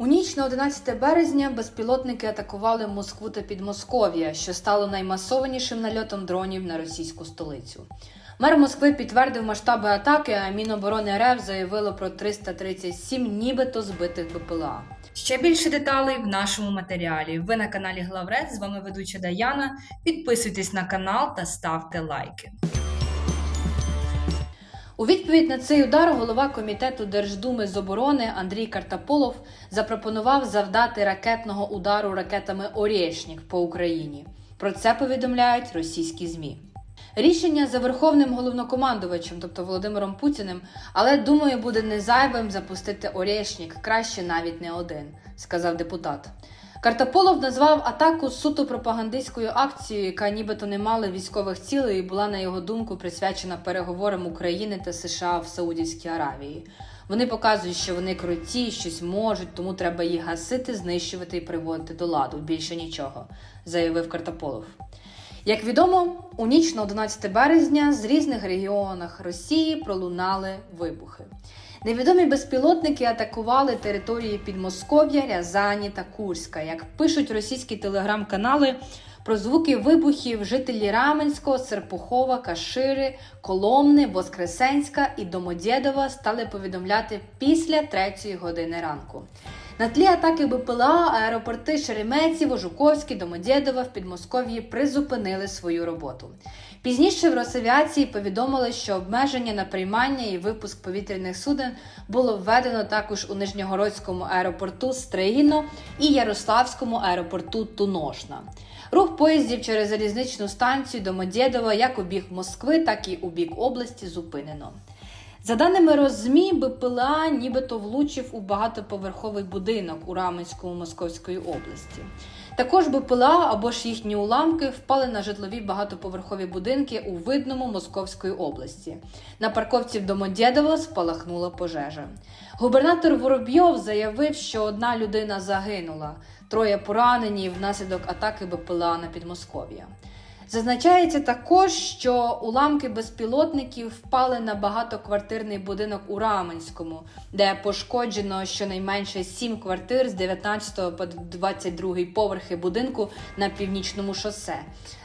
У ніч на 11 березня безпілотники атакували Москву та Підмосков'я, що стало наймасованішим нальотом дронів на російську столицю. Мер Москви підтвердив масштаби атаки, а Міноборони РФ заявило про 337 нібито збитих БПЛА. Ще більше деталей в нашому матеріалі. Ви на каналі Главред. З вами ведуча Даяна. Підписуйтесь на канал та ставте лайки. У відповідь на цей удар голова комітету Держдуми з оборони Андрій Картаполов запропонував завдати ракетного удару ракетами Орєшнік по Україні. Про це повідомляють російські змі. Рішення за верховним головнокомандувачем, тобто Володимиром Путіним, але думаю, буде не зайвим запустити Орєшнік, краще навіть не один, сказав депутат. Картаполов назвав атаку суто пропагандистською акцією, яка нібито не мала військових цілей і була, на його думку, присвячена переговорам України та США в Саудівській Аравії. Вони показують, що вони круті, щось можуть, тому треба їх гасити, знищувати і приводити до ладу. Більше нічого, заявив Картаполов. Як відомо, у ніч на 11 березня з різних регіонах Росії пролунали вибухи. Невідомі безпілотники атакували території Підмосков'я, Рязані та Курська. Як пишуть російські телеграм-канали, про звуки вибухів жителі Раменського, Серпухова, Кашири, Коломни, Воскресенська і Домодєдова стали повідомляти після 3 години ранку. На тлі атаки БПЛА аеропорти Шереметьєво, Жуковський, Домодєдова в Підмосков'ї призупинили свою роботу. Пізніше в Росавіації повідомили, що обмеження на приймання і випуск повітряних суден було введено також у Нижньогородському аеропорту Стригіно і Ярославському аеропорту Туношна. Рух поїздів через залізничну станцію Домодєдова як у бік Москви, так і у бік області зупинено. За даними Роззмі, БПЛА нібито влучив у багатоповерховий будинок у Раменському Московської області. Також БПЛА або ж їхні уламки впали на житлові багатоповерхові будинки у видному Московської області. На парковці в Домодєдово спалахнула пожежа. Губернатор Воробйов заявив, що одна людина загинула, троє поранені внаслідок атаки БПЛА на Підмосков'я. Зазначається також, що уламки безпілотників впали на багатоквартирний будинок у Раменському, де пошкоджено щонайменше 7 квартир з 19 по 22 поверхи будинку на північному шосе.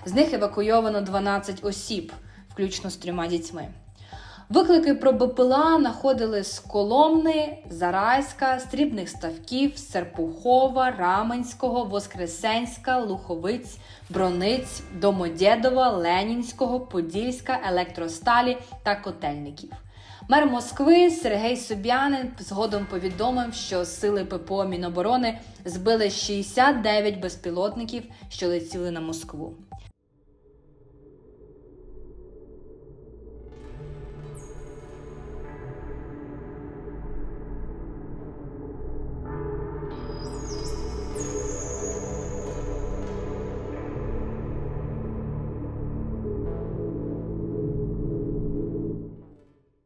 З них евакуйовано 12 осіб, включно з трьома дітьми. Виклики про БПЛА находили з Коломни, Зарайська, Стрібних Ставків, Серпухова, Раменського, Воскресенська, Луховиць, Брониць, Домодєдова, Ленінського, Подільська, Електросталі та Котельників. Мер Москви Сергій Собянин згодом повідомив, що сили ППО Міноборони збили 69 безпілотників, що летіли на Москву.